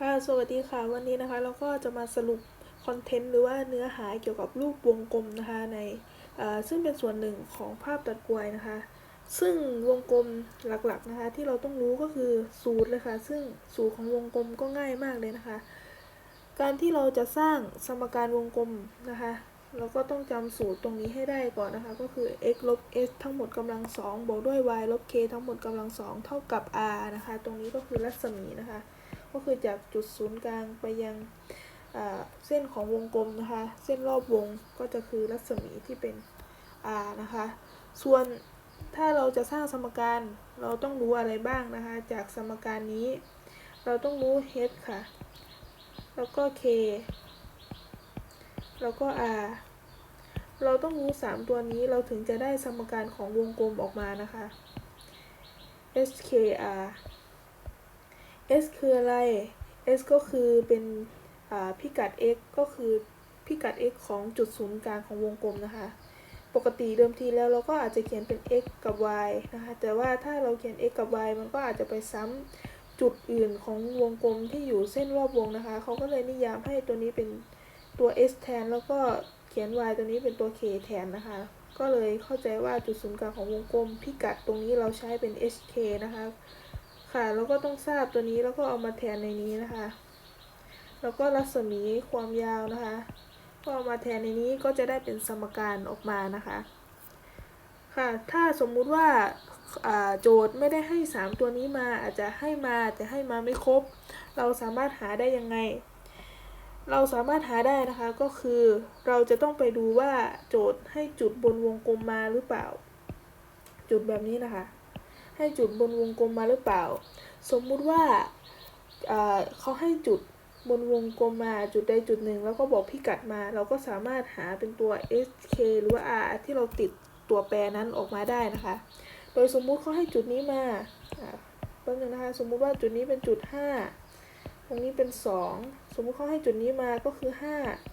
ค่ะ สวัสดีค่ะ วันนี้นะคะเราก็จะมาสรุปคอนเทนต์หรือว่าเนื้อหาเกี่ยวกับรูปวงกลมนะคะในซึ่งเป็นส่วนหนึ่งของภาพตัดกวยนะคะ ซึ่งวงกลมหลักๆนะคะ ที่เราต้องรู้ก็คือสูตรเลยค่ะซึ่งสูตรของวงกลมก็ง่ายมากเลยนะคะ การที่เราจะสร้างสมการวงกลมนะคะ เราก็ต้องจำสูตรตรงนี้ให้ได้ก่อนนะคะ ก็คือ x ลบ s ทั้งหมดกำลังสองบวกด้วย y ลบ k ทั้งหมดกำลังสองเท่ากับ r นะคะ ตรงนี้ก็คือรัศมีนะคะ ก็คือจากจุดศูนย์กลางไปยังเส้นของวงกลมนะคะ เส้นรอบวงก็จะคือรัศมีที่เป็น r นะคะ ส่วนถ้าเราจะสร้างสมการเราต้องรู้อะไรบ้างนะคะ จากสมการนี้ เราต้องรู้ h ค่ะ แล้วก็ k แล้วก็ r เราต้องรู้ 3 ตัวนี้เราถึงจะได้สมการของวงกลมออกมานะคะ skr s คืออะไร s ก็คือเป็นพิกัด x ก็คือพิกัด x ของจุดศูนย์กลางของวงกลมนะคะ ปกติเดิมทีแล้วเราก็อาจจะเขียนเป็น x กับ y นะคะ แต่ว่าถ้าเราเขียน x กับ y มันก็อาจจะไปซ้ำจุดอื่นของวงกลมที่อยู่เส้นรอบวงนะคะ เขาก็เลยนิยามให้ตัวนี้เป็นตัว s แทน แล้วก็เขียน y ตัวนี้เป็นตัว k แทนนะคะ ก็เลยเข้าใจว่าจุดศูนย์กลางของวงกลมพิกัดตรงนี้เราใช้เป็น hk นะคะ ค่ะแล้วก็ต้องทราบตัวนี้แล้วก็เอามาแทนในนี้นะคะ แล้วก็รัศมีความยาวนะคะ ก็เอามาแทนในนี้ก็จะได้เป็นสมการออกมานะคะ ค่ะ ถ้าสมมุติว่าโจทย์ไม่ได้ให้ 3 ตัวนี้มาอาจจะให้มาแต่ให้มาไม่ครบ เราสามารถหาได้ยังไง เราสามารถหาได้นะคะก็คือเราจะต้องไปดูว่าโจทย์ให้จุดบนวงกลมมาหรือเปล่า จุดแบบนี้นะคะ ให้จุดบนวงกลมมาหรือเปล่า สมมุติว่าเขาให้จุดบนวงกลมมาจุดใดจุดหนึ่ง แล้วก็บอกพิกัดมา เราก็สามารถหาเป็นตัว sk หรือว่า r ที่เราติดตัวแปรนั้นออกมาได้นะคะ โดยสมมุติเขาให้จุดนี้มาอ่าแป๊บนึงนะคะ สมมุติว่าจุดนี้เป็นจุด 5 ตรงนี้เป็น 2 สมมุติเขาให้จุดนี้มาก็คือ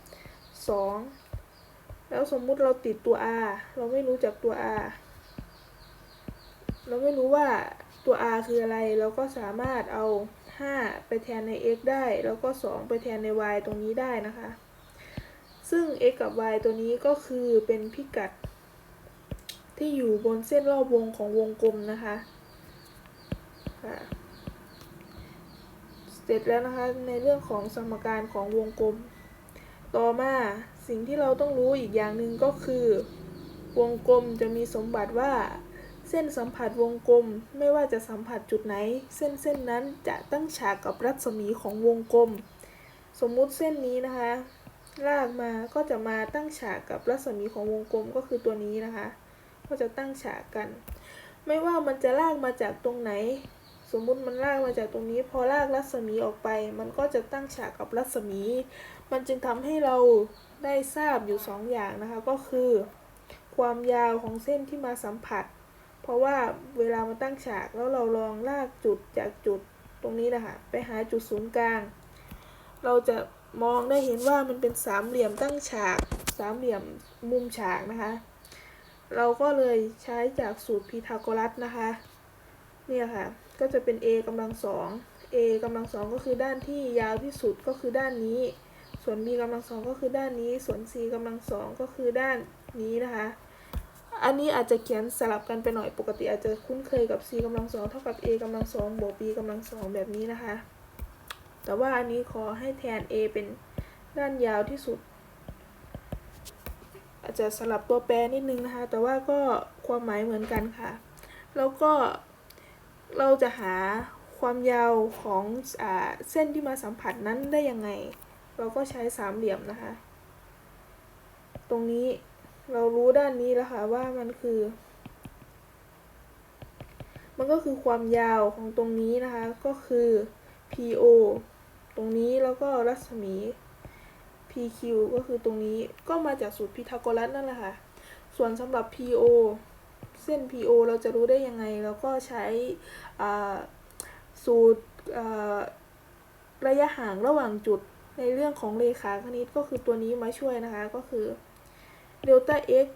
5 2 แล้วสมมุติเราติดตัว r เราไม่รู้จักตัว r เราไม่รู้ว่าตัว r คืออะไร เราก็สามารถเอา 5 ไปแทนใน x ได้ แล้วก็ 2 ไปแทนใน y ตรงนี้ได้นะคะ ซึ่ง x กับ y ตัวนี้ก็คือเป็นพิกัด ที่อยู่บนเส้นรอบวงของวงกลมนะคะค่ะเสร็จแล้วนะคะในเรื่องของสมการของวงกลม ต่อมาสิ่งที่เราต้องรู้อีกอย่างหนึ่งก็คือ วงกลมจะมีสมบัติว่า เส้นสัมผัสวงกลมไม่ว่าจะสัมผัสจุดไหน เส้นเส้นนั้นจะตั้งฉากกับรัศมีของวงกลม สมมุติเส้นนี้นะคะ ลากมาก็จะมาตั้งฉากกับรัศมีของวงกลมก็คือตัวนี้นะคะ ก็จะตั้งฉากกัน ไม่ว่ามันจะลากมาจากตรงไหน สมมุติมันลากมาจากตรงนี้ พอลากรัศมีออกไป มันก็จะตั้งฉากกับรัศมี มันจึงทำให้เราได้ทราบอยู่สองอย่างนะคะก็คือ ความยาวของเส้นที่มาสัมผัส เพราะว่าเวลามาตั้งฉากแล้วเราลองลากจุดจากจุดตรงนี้นะคะไปหาจุดศูนย์กลาง เราจะมองได้เห็นว่ามันเป็นสามเหลี่ยมตั้งฉากสามเหลี่ยมมุมฉากนะคะ เราก็เลยใช้จากสูตรพีทาโกรัสนะคะเนี่ยค่ะก็จะเป็น a กำลังสอง a กำลังสองก็คือด้านที่ยาวที่สุดก็คือด้านนี้ ส่วน b กำลังสองก็คือด้านนี้ ส่วน c กำลังสองก็คือด้านนี้นะคะ อันนี้อาจจะเขียนสลับกันไปหน่อยปกติอาจจะคุ้นเคยกับ c กำลังสองเท่ากับ a กำลังสองบวก b กำลังสองแบบนี้นะคะ แต่ว่าอันนี้ขอให้แทน a เป็นด้านยาวที่สุด อาจจะสลับตัวแปรนิดนึงนะคะ แต่ว่าก็ความหมายเหมือนกันค่ะ แล้วก็เราจะหาความยาวของอเส้นที่มาสัมผัสนั้นได้ยังไง เราก็ใช้สามเหลี่ยมนะคะ ตรงนี้ เรารู้ด้านนี้แล้วค่ะว่ามันคือ มันก็คือความยาวของตรงนี้นะคะ ก็คือ PO ตรงนี้แล้วก็รัศมี PQ ก็คือตรงนี้ก็มาจากสูตรพีทาโกรัสนั่นแหละค่ะ ส่วนสำหรับ PO เส้น PO เราจะรู้ได้ยังไง เราก็ใช้สูตรระยะห่างระหว่างจุดในเรื่องของเลขาคณิตก็คือตัวนี้มาช่วยนะคะก็คือ เดลต้า x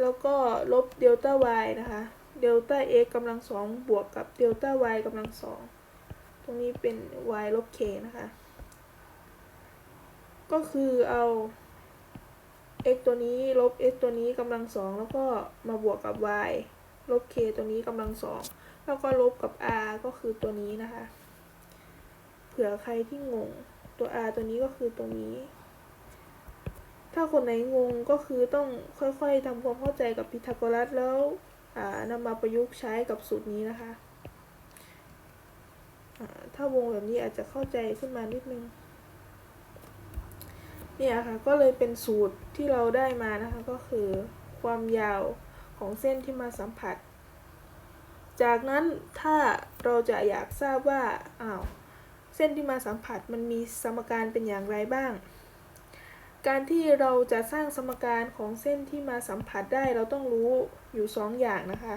แล้วก็ลบเดลต้า y นะคะ เดลต้า x กำลังสองบวกกับเดลต้า y กำลังสอง ตรงนี้เป็น y ลบ k นะคะ ก็คือเอา x ตัวนี้ลบ x ตัวนี้กำลังสองแล้วก็มาบวกกับ y ลบ k ตัวนี้กำลังสองแล้วก็ลบกับ r ก็คือตัวนี้นะคะ เผื่อใครที่งง ตัว r ตัวนี้ก็คือตรงนี้ ถ้าคนไหนงงก็คือต้องค่อยๆทำความเข้าใจกับพีทาโกรัสแล้วนำมาประยุกต์ใช้กับสูตรนี้นะคะถ้าวงแบบนี้อาจจะเข้าใจขึ้นมานิดนึงเนี่ยค่ะก็เลยเป็นสูตรที่เราได้มานะคะก็คือความยาวของเส้นที่มาสัมผัส จากนั้นถ้าเราจะอยากทราบว่าอ้าวเส้นที่มาสัมผัสมันมีสมการเป็นอย่างไรบ้าง การที่เราจะสร้างสมการของเส้นที่มาสัมผัสได้เราต้องรู้อยู่สองอย่างนะคะ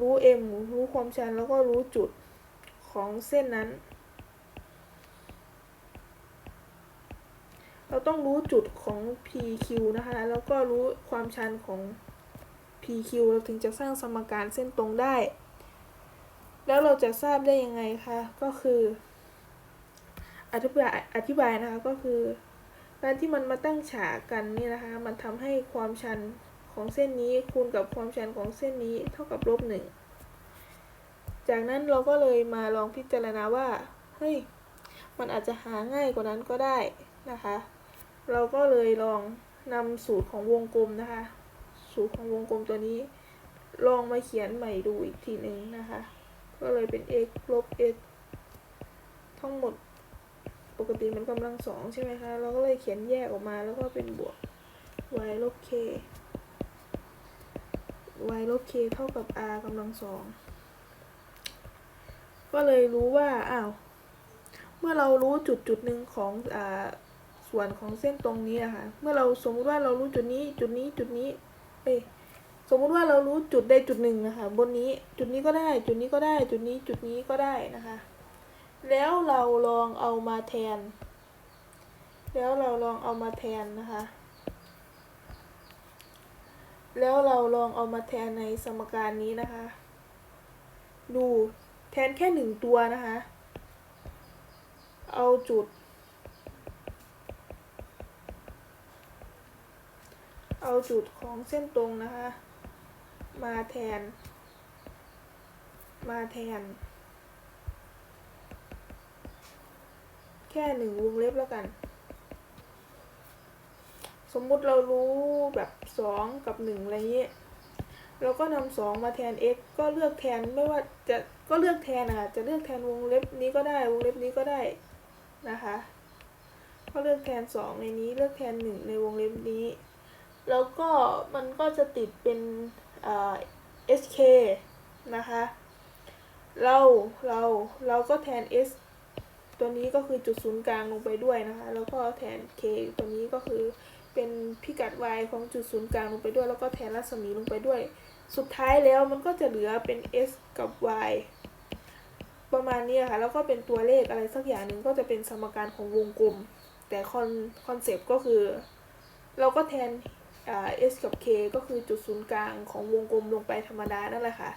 รู้ m รู้ความชันแล้วก็รู้จุดของเส้นนั้น เราต้องรู้จุดของ PQ นะคะ แล้วก็รู้ความชันของ PQ เราถึงจะสร้างสมการเส้นตรงได้ แล้วเราจะทราบได้ยังไงคะ ก็คือ อธิบายอธิบายนะคะ ก็คือ การที่มันมาตั้งฉากกันนี่นะคะ มันทำให้ความชันของเส้นนี้คูณกับความชันของเส้นนี้เท่ากับลบหนึ่งจากนั้นเราก็เลยมาลองพิจารณาว่า เฮ้ย มันอาจจะหาง่ายกว่านั้นก็ได้นะคะ เราก็เลยลองนำสูตรของวงกลมนะคะ สูตรของวงกลมตัวนี้ ลองมาเขียนใหม่ดูอีกทีหนึ่งนะคะ ก็เลยเป็น x ลบ x ทั้งหมด ปกติมันกำลังสองใช่ไหมคะ เราก็เลยเขียนแยกออกมาแล้วก็เป็นบวก y ลบ k y ลบ k เท่ากับ r กำลังสอง ก็เลยรู้ว่า อ้าว เมื่อเรารู้จุดจุดหนึ่งของอ่าส่วนของเส้นตรงนี้นะคะเมื่อเราสมมุติว่าเรารู้จุดนี้จุดนี้จุดนี้ เอ้ยสมมุติว่าเรารู้จุดใดจุดหนึ่งนะคะ บนนี้จุดนี้ก็ได้ จุดนี้ก็ได้ จุดนี้จุดนี้ก็ได้นะคะ แล้วเราลองเอามาแทน แล้วเราลองเอามาแทนนะคะ แล้วเราลองเอามาแทนในสมการนี้นะคะ ดูแทนแค่หนึ่งตัวนะคะ เอาจุด เอาจุดของเส้นตรงนะคะ มาแทน มาแทน แค่หนึ่งวงเล็บแล้วกัน สมมุติเรารู้แบบสองกับหนึ่งอะไรเงี้ยเราก็นำสองมาแทน x ก็เลือกแทนไม่ว่าจะก็เลือกแทนนะคะจะเลือกแทนวงเล็บนี้ก็ได้วงเล็บนี้ก็ได้นะคะ ก็เลือกแทนสองในนี้เลือกแทนหนึ่งในวงเล็บนี้ แล้วก็มันก็จะติดเป็นเอ่า sk นะคะ เรา เรา เราก็แทน s ตัวนี้ก็คือจุดศูนย์กลางลงไปด้วยนะคะ แล้วก็แทน k ตัวนี้ก็คือเป็นพิกัด y ของจุดศูนย์กลางลงไปด้วย แล้วก็แทนรัศมีลงไปด้วย สุดท้ายแล้วมันก็จะเหลือเป็น s กับ y ประมาณนี้ค่ะ แล้วก็เป็นตัวเลขอะไรสักอย่างหนึ่งก็จะเป็นสมการของวงกลม แต่คอนคอนเซปต์ก็คือ เราก็แทนอ่า s กับ k ก็คือจุดศูนย์กลางของวงกลมลงไปธรรมดานั่นแหละค่ะ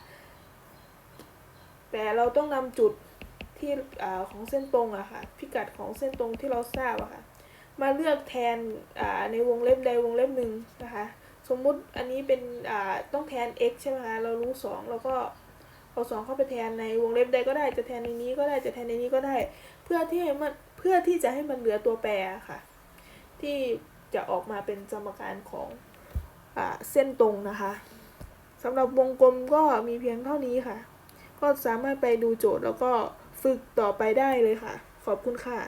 แต่เราต้องนำจุด ที่อของเส้นตรงอะค่ะ พิกัดของเส้นตรงที่เราทราบอะค่ะ มาเลือกแทนในวงเล็บใดวงเล็บหนึ่งนะคะ สมมุติอันนี้เป็นต้องแทน x ใช่ไหมคะ เรารู้สองเราก็เอาสองเข้าไปแทนในวงเล็บใดก็ได้จะแทนในนี้ก็ได้จะแทนในนี้ก็ได้ เพื่อที่ให้มันเพื่อที่จะให้มันเหลือตัวแปรค่ะ ที่จะออกมาเป็นสมการของอเส้นตรงนะคะสำหรับวงกลมก็มีเพียงเท่านี้ค่ะ ก็สามารถไปดูโจทย์แล้วก็ ฝึกต่อไปได้เลยค่ะ ขอบคุณค่ะ